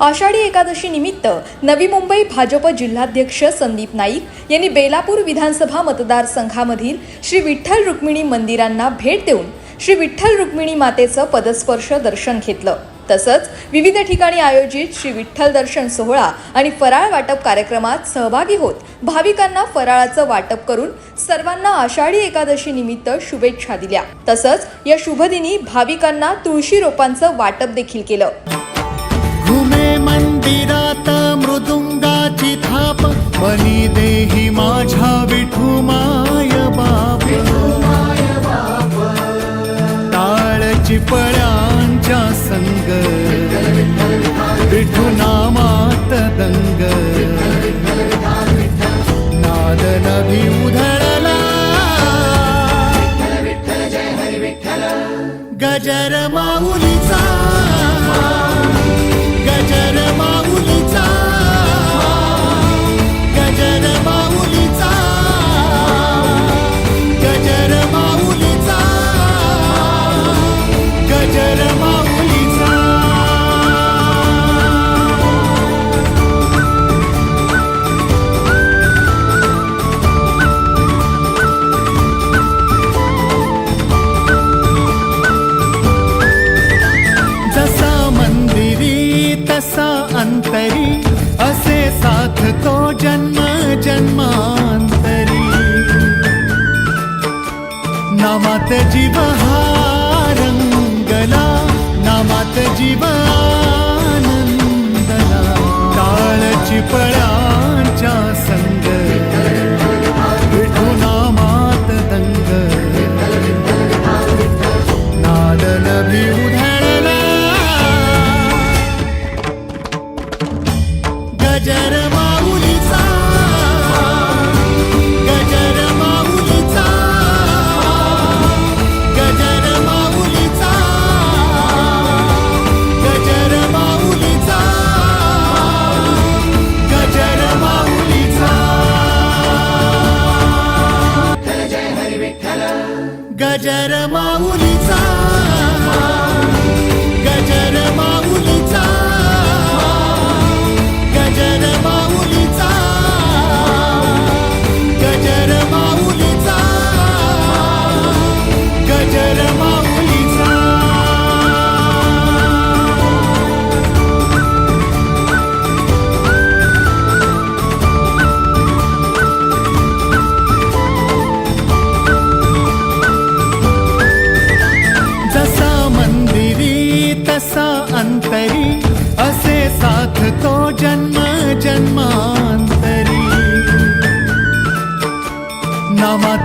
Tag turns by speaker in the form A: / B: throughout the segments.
A: आषाढी एकादशी निमित्त नवी मुंबई भाजप जिल्हाध्यक्ष संदीप नाईक यांनी बेलापूर विधानसभा मतदारसंघामधील श्री विठ्ठल रुक्मिणी मंदिरांना भेट देऊन श्री विठ्ठल रुक्मिणी मातेचं पदस्पर्श दर्शन घेतलं. तसंच विविध ठिकाणी आयोजित श्री विठ्ठल दर्शन सोहळा आणि फराळ वाटप कार्यक्रमात सहभागी होत भाविकांना फराळाचं वाटप करून सर्वांना आषाढी एकादशी निमित्त शुभेच्छा दिल्या. तसंच या शुभदिनी भाविकांना तुळशी रोपांचं वाटप देखील केलं.
B: मंदिरात मृदुंगाची थाप बनी देही माझ्या विठू माय बाप. ताळ चिपळ्यांच्या संग विठू नामात दंग. नाद नभी उधळला. गजर माऊली जीव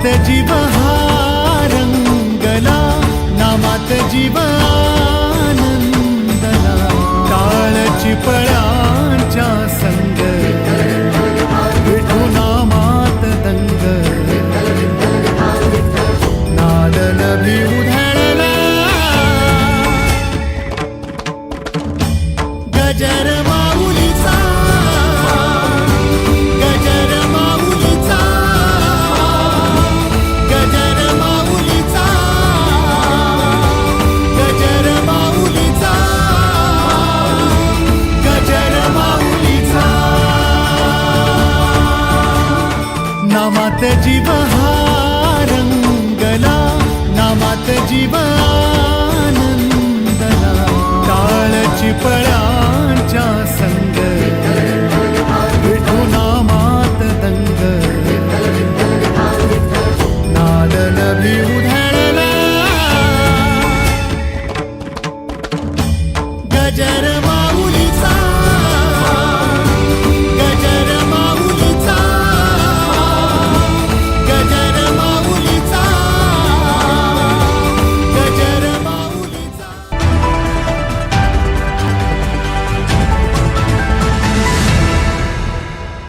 B: नामात जीव हा रंगला नामात जीव जीव हा रंगला नामात जीव आनंदला काळची पळा